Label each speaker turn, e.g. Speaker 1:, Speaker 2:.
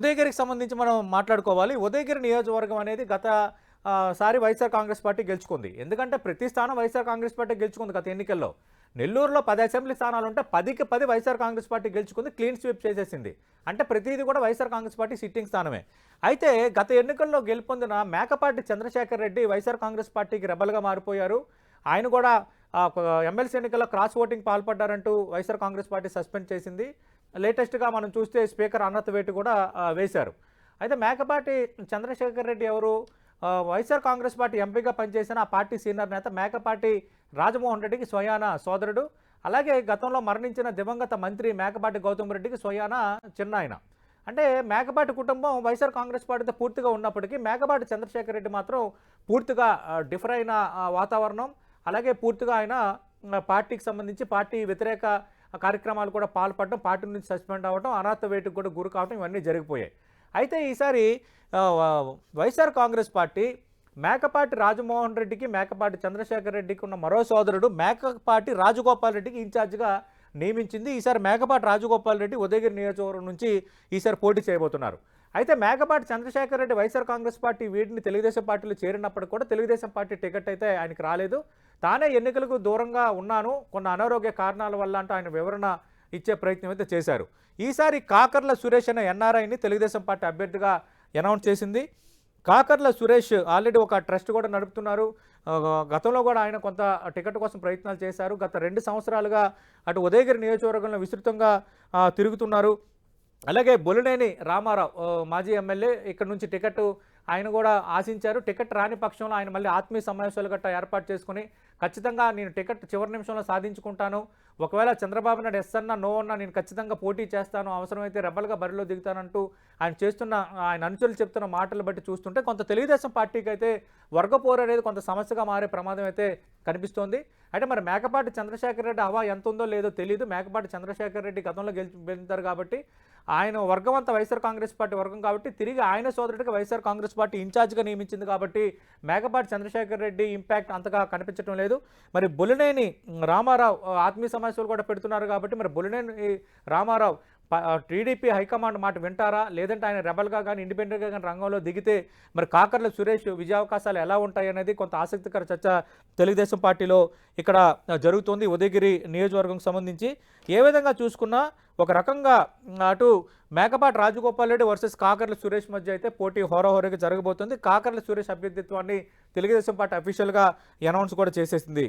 Speaker 1: ఉదయగిరికి సంబంధించి మనం మాట్లాడుకోవాలి. ఉదయగిరి నియోజకవర్గం అనేది గత సారి వైఎస్ఆర్ కాంగ్రెస్ పార్టీ గెలుచుకుంది. ఎందుకంటే ప్రతి స్థానం వైఎస్ఆర్ కాంగ్రెస్ పార్టీ గెలుచుకుంది గత ఎన్నికల్లో. నెల్లూరులో పది అసెంబ్లీ స్థానాలు ఉంటే పదికి పది వైఎస్ఆర్ కాంగ్రెస్ పార్టీ గెలుచుకుంది క్లీన్ స్వీప్ చేసేసింది. అంటే ప్రతిదీ కూడా వైఎస్ఆర్ కాంగ్రెస్ పార్టీ సిట్టింగ్ స్థానమే. అయితే గత ఎన్నికల్లో గెలుపొందిన మేకపాటి చంద్రశేఖర్ రెడ్డి వైఎస్ఆర్ కాంగ్రెస్ పార్టీకి రెబల్గా మారిపోయారు. ఆయన కూడా ఎమ్మెల్సీ ఎన్నికల్లో క్రాస్ ఓటింగ్ పాల్పడ్డారంటూ వైఎస్ఆర్ కాంగ్రెస్ పార్టీ సస్పెండ్ చేసింది. లేటెస్ట్గా మనం చూస్తే స్పీకర్ అన్నత్ కూడా వేశారు. అయితే మేకపాటి చంద్రశేఖర్ రెడ్డి ఎవరు? వైఎస్ఆర్ కాంగ్రెస్ పార్టీ ఎంపీగా పనిచేసిన ఆ పార్టీ సీనియర్ నేత మేకపాటి రాజమోహన్ రెడ్డికి స్వయాన సోదరుడు. అలాగే గతంలో మరణించిన దివంగత మంత్రి మేకపాటి గౌతమ్ రెడ్డికి స్వయాన చిన్న ఆయన అంటే మేకపాటి కుటుంబం వైఎస్ఆర్ కాంగ్రెస్ పార్టీతో పూర్తిగా ఉన్నప్పటికీ మేకపాటి చంద్రశేఖర్ రెడ్డి మాత్రం పూర్తిగా డిఫర్ అయిన వాతావరణం. అలాగే పూర్తిగా ఆయన పార్టీకి సంబంధించి పార్టీ వ్యతిరేక కార్యక్రమాలు కూడా పాల్పడడం పార్టీ నుంచి సస్పెండ్ అవ్వడం అనాథ వేటుకు కూడా గురి కావడం ఇవన్నీ జరిగిపోయాయి. అయితే ఈసారి YSR Congress party Mekapati Rajamohan రెడ్డికి మేకపాటి చంద్రశేఖర్ రెడ్డికి ఉన్న మరో సోదరుడు మేకపాటి రాజగోపాల్ రెడ్డికి ఇన్ఛార్జిగా నియమించింది. ఈసారి మేకపాటి రాజగోపాల్ రెడ్డి ఉదయగిరి నియోజకవర్గం నుంచి ఈసారి పోటీ చేయబోతున్నారు. అయితే Mekapati Chandrasekhar Reddy YSR Congress party వీటిని తెలుగుదేశం పార్టీలో చేరినప్పటికీ కూడా తెలుగుదేశం పార్టీ టికెట్ అయితే ఆయనకి రాలేదు. తానే ఎన్నికలకు దూరంగా ఉన్నాను. కొన్ని అనారోగ్య కారణాల వల్ల అంటూ ఆయన వివరణ ఇచ్చే ప్రయత్నం అయితే చేశారు. ఈసారి కాకర్ల సురేష్ అనే ఎన్ఆర్ఐని తెలుగుదేశం పార్టీ అభ్యర్థిగా అనౌన్స్ చేసింది. కాకర్ల సురేష్ ఆల్రెడీ ఒక ట్రస్ట్ కూడా నడుపుతున్నారు. గతంలో కూడా ఆయన కొంత టికెట్ కోసం ప్రయత్నాలు చేశారు. గత రెండు సంవత్సరాలుగా అటు ఉదయగిరి నియోజకవర్గంలో విస్తృతంగా తిరుగుతున్నారు. అలాగే బొలినేని రామారావు మాజీ ఎమ్మెల్యే ఇక్కడ నుంచి టికెట్ ఆయన కూడా ఆశించారు. టికెట్ రాని పక్షంలో ఆయన మళ్ళీ ఆత్మీయ సమావేశాలు గట్టా ఏర్పాటు చేసుకుని ఖచ్చితంగా నేను టికెట్ చివరి నిమిషంలో సాధించుకుంటాను. ఒకవేళ చంద్రబాబు నాయుడు ఎస్ అన్నా నో అన్నా నేను ఖచ్చితంగా పోటీ చేస్తాను. అవసరమైతే రెబల్గా బరిలో దిగుతానంటూ ఆయన చేస్తున్న ఆయన అనుచరులు చెప్తున్న మాటలు బట్టి చూస్తుంటే కొంత తెలుగుదేశం పార్టీకి అయితే వర్గపోరు అనేది కొంత సమస్యగా మారే ప్రమాదం అయితే కనిపిస్తోంది. అంటే మరి మేకపాటి చంద్రశేఖర్ రెడ్డి హవా ఎంత ఉందో లేదో తెలియదు మేకపాటి చంద్రశేఖర్ రెడ్డి గతంలో గెలిచి గెలుతారు కాబట్టి ఆయన వర్గం అంతా వైఎస్ఆర్ కాంగ్రెస్ పార్టీ వర్గం కాబట్టి తిరిగి ఆయన సోదరుడికి వైఎస్ఆర్ కాంగ్రెస్ పార్టీ ఇన్ఛార్జ్గా నియమించింది కాబట్టి మేకపాటి చంద్రశేఖర్ రెడ్డి ఇంపాక్ట్ అంతగా కనిపించడం లేదు. మరి బొలినేని రామారావు ఆత్మీయ సమస్యలు కూడా పెడుతున్నారు కాబట్టి మరి బొలినేని రామారావు టీడీపీ హైకమాండ్ మాట వింటారా? లేదంటే ఆయన రెబల్గా కానీ ఇండిపెండెంట్గా కానీ రంగంలో దిగితే మరి కాకర్ల సురేష్ విజయావకాశాలు ఎలా ఉంటాయి అనేది కొంత ఆసక్తికర చర్చ తెలుగుదేశం పార్టీలో ఇక్కడ జరుగుతుంది. ఉదయగిరి నియోజకవర్గం సంబంధించి ఏ విధంగా చూసుకున్నా ఒక రకంగా అటు మేకపాటి రాజగోపాల్ రెడ్డి వర్సెస్ కాకర్ల సురేష్ మధ్య అయితే పోటీ హోరాహోరీగా జరగబోతుంది. కాకర్ల సురేష్ అభ్యర్థిత్వాన్ని తెలుగుదేశం పార్టీ అఫీషియల్గా అనౌన్స్ కూడా చేసేసింది.